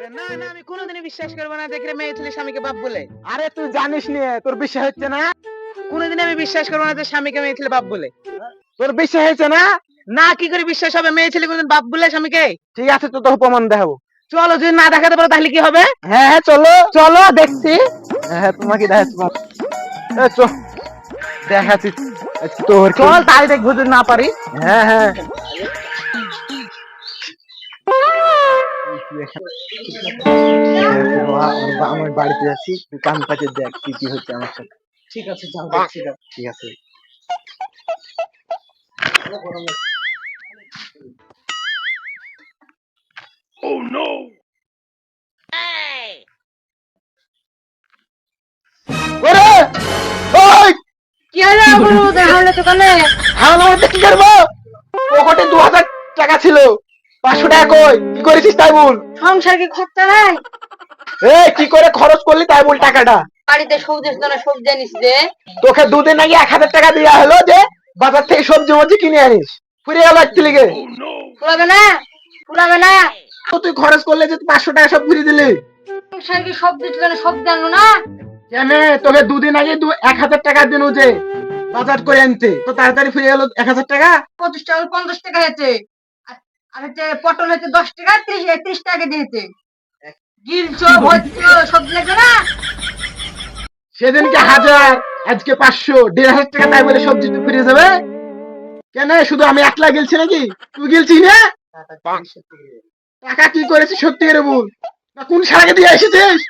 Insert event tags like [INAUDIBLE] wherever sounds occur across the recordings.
আরে না না আমি কোনোদিনই বিশ্বাস করব না দেখলে মেয়ে ছেলে স্বামীকে বাপ বলে। আরে তুই জানিস নি তোর বিশ্বাস হচ্ছে না? কোনোদিন আমি বিশ্বাস করব না যে স্বামীকে মেয়ে ছেলে বাপ বলে। তোর বিশ্বাস হচ্ছে না? না কি করে বিশ্বাস হবে? মেয়ে ছেলে কোনোদিন বাপ বলে স্বামীকে? ঠিক আছে তো তোর প্রমাণ দেখাবো। চলো যদি না দেখাতে পারো তাহলে কি হবে? হ্যাঁ হ্যাঁ চলো। চলো দেখছি। হ্যাঁ হ্যাঁ তোমাকে দেখাচ্ছি বাপ। দেখাচ্ছি। তোর চল তাই দেখব যদি না পারি। হ্যাঁ হ্যাঁ। আমার বাড়িতে তুই পাচে দেখ কি কি হচ্ছে আমার সাথে। ঠিক আছে যাও। ঠিক আছে। ওরে! ওই! কি হলো গুরু দেখালে [LAUGHS] দোকানে? হাওলা মারতে কি করব পকেটে দু হাজার টাকা ছিল। পাঁচশো টাকা কই? কি করেছিস তাই বল সংসার কি খরচা নাই? এ কি করে খরচ করলি তাই বল টাকাটা? বাড়িতে সবজি দোকানে সবজি আনিস যে। তোকে দুদিন আগে এক হাজার টাকা দেওয়া হলো যে বাজার থেকে সবজি মবজি কিনে আনিস। ফুরিয়ে গেল একটি লিগে ফুলাবে না? ফুলাবে না? তো তুই খরচ করলে যে পাঁচশো টাকা সব ঘুরিয়ে দিলি। সংসার কি সবজি দোকানে সবজি আনব না? কেন তোকে দুদিন আগে দু এক হাজার টাকা দিন যে বাজার করে আনতে। তো তাড়াতাড়ি ফিরে গেল এক হাজার টাকা। পঁচিশ টাকা পঞ্চাশ টাকা হয়েছে। আর- হচ্ছে পটল হচ্ছে দশ টাকা ত্রিশ ত্রিশ টাকা দিয়েছে গিলছো সবজি লাগবে না? সেদিনকে হাজার আজকে পাঁচশো দেড় হাজার টাকা তাই বলে সবজি ফিরে যাবে। কেন? শুধু আমি একলা গেলছি নাকি? তুই গেলছিস না? টাকা কি করেছিস? সত্যি করে বল। কোন সারাকে দিয়ে এসেছিস?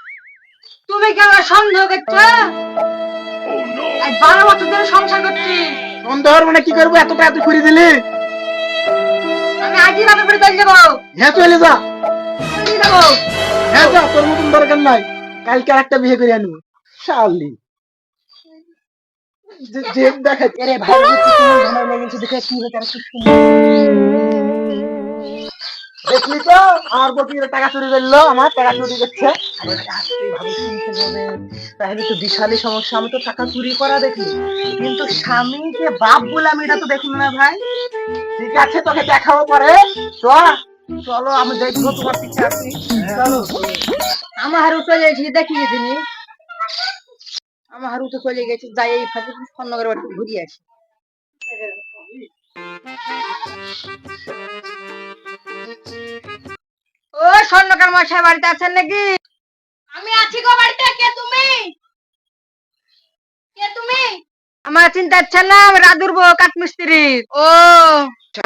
তুমি কি আমার সন্দেহ করছ? বারো বছর ধরে সংসার করছি। সন্দেহ মানে কি করব? এত টাকা তুই দিলি? আমি আজই বাপের বাড়ি চলে যাব। হ্যাঁ চলে যা। চলে যাব। হ্যাঁ যা তোর মতন দরকার নাই। কালকে একটা বিয়ে করে আনব। শালি। যে- যে আরে ভাই তুমি ভালো লেগেছে দেখে কি কি শুনি। দেখলি তো? আমার টাকা চুরি করল, আমার টাকা চুরি করছে। তাহলে তো বিশালই সমস্যা, আমি তো টাকা চুরি করা দেখি। কিন্তু স্বামীকে বাপ বলে আমি এটা তো না ভাই। ঠিক আছে, তোকে দেখাবো পরে। চ চলো, আমি দেখব তোমার পিছে আছি চলো। আমার চলে গেছি, দেখি তিনি আমার তো চলে গেছে, যাই, এই ফাঁকে স্বর্ণগর বাড়ি ঘুরে আসি। ও স্বর্ণকার মশাই বাড়িতে আছেন নাকি? আমি আছি গো বাড়িতে। কে তুমি? কে তুমি? আমার চিন্তা হচ্ছে না রাজুর বউ কাঠমিস্ত্রি। ও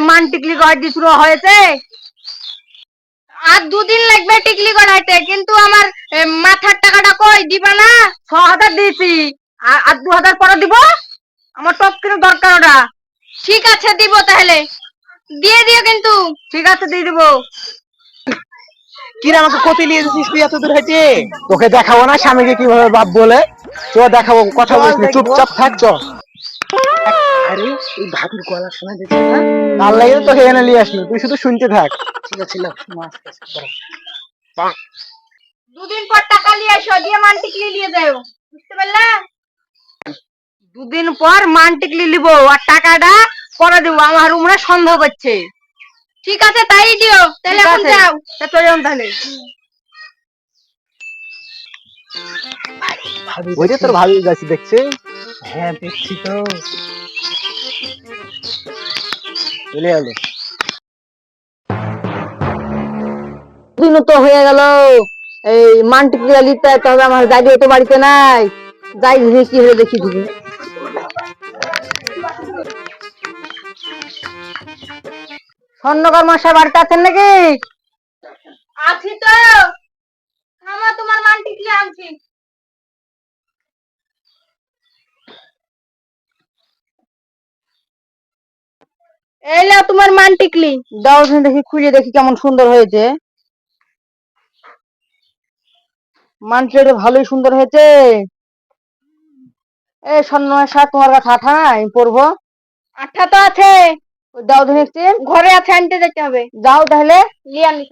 মান টিকলি গড় শুরু হয়েছে। আর দুদিন লাগবে টিকলি গড়াইতে কিন্তু আমার মাথার টাকাটা কই? দিবা না? ছ হাজার দিয়েছি। আর আর দু হাজার পরে দিব? আমার টপ কিনে দরকার ওটা। ঠিক আছে দিব তাহলে। দিয়ে দিও কিন্তু। ঠিক আছে দিয়ে দিব। আমাকে কতি নিয়ে যাচ্ছিস তুই এত দূর হেঁটে? তোকে দেখাবো না স্বামীকে কীভাবে বাপ বলে। চ দেখাবো কথা বলিস না, চুপচাপ থাক চ আরে এই ভাবির গলা শোনা যাচ্ছে না? তার লাগে তো তোকে এনে নিয়ে আসলি তুই শুধু শুনতে থাক। ঠিক আছে লাও, শোনো। দুদিন পর টাকা নিয়ে এসো দিয়ে মান টিকলি নিয়ে যাও। বুঝতে পারলা? দুদিন পর মান টিকলি নিব আর টাকাটা পরে দেবো আমার রুমরা সন্দেহ করছে ঠিক আছে তাই দিও। তাহলে এখন যাও। তা চলে যাও তাহলে। ওই তোর ভাবি যাচ্ছি দেখছি? হ্যাঁ দেখছি তো। চলে গেল। দিনও তো হয়ে গেল। এই মান টিকলি নিতে তবে আমার দাদিও তো বাড়িতে নাই। যাই দেখি কি হলো দেখি দিবি স্বর্ণকর মশাই বাড়িতে আছেন নাকি? আছি তো। আমার তোমার মান টিকলি আনছি। এই নাও তোমার মান টিকলি। দাও দেখি খুলে দেখি কেমন সুন্দর হয়েছে। মানটা ভালোই সুন্দর হয়েছে। এই স্বর্ণের সাথে তোমার কাছে আঠা নাই? পরবো। আঠা তো আছে। দাও দেখছি ঘরে আছে আনতে যেতে হবে। যাও তাহলে। নিয়ে আনি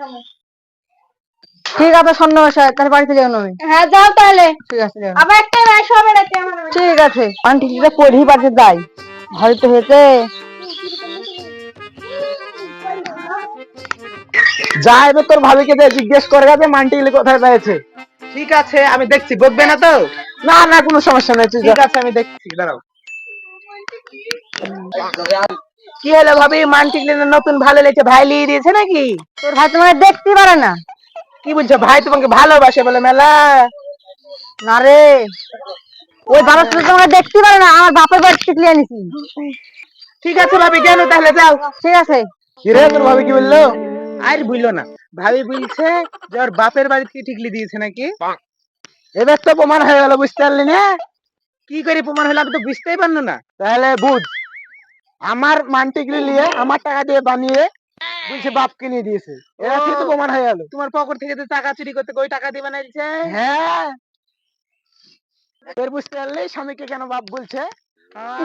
ঠিক আছে স্বর্ণ মশাই তাহলে বাড়িতে যাও আমি। হ্যাঁ যাও তাহলে। ঠিক আছে যাও। আবার একটা হবে নাকি আমার ঠিক আছে। আন্টিটা পড়ি বাড়িতে যাই। ভালো তো হয়েছে। যা এবার তোর ভাবিকে যে জিজ্ঞেস করে গেছে মানটিগুলি কোথায় পেয়েছে ঠিক আছে আমি দেখছি বকবে না তো? না না কোনো সমস্যা নেই ঠিক আছে আমি দেখছি দাঁড়াও। কি হলো ভাবি? মানটিকলি নতুন ভালো লেগেছে ভাই লিয়ে দিয়েছে নাকি? তোর ভাই তোমাকে দেখতে পারে না। কি বলছো? ভাই তোমাকে ভালোবাসে বলে মেলা। না রে। ওই বাবার সাথে তোমাকে দেখতে পারে না আমার বাপের বাড়ি টিকলি আনিছি। ঠিক আছে ভাবি কেন তাহলে যাও। ঠিক আছে। কি রে তোর ভাবি কি বলল? আর বুঝলো না। ভাবি বলছে যে ওর বাপের বাড়ি বাড়িতে টিকলি দিয়েছে নাকি? এবার তো প্রমাণ হয়ে গেল বুঝতে পারলি না? কি করে প্রমাণ হলো আমি তো বুঝতেই পারল না। তাহলে বুঝ। আমার মানটিগুলি নিয়ে আমার টাকা দিয়ে বানিয়ে বলছে বাপকে নিয়ে দিয়েছে। এরা। কিন্তু প্রমাণ হয়ে গেল। তোমার পকেট থেকে তো টাকা চুরি করতে ওই টাকা দিয়ে বানাইছে? হ্যাঁ। এর বুঝতে পারলে স্বামীকে কেন বাপ বলছে? হ্যাঁ।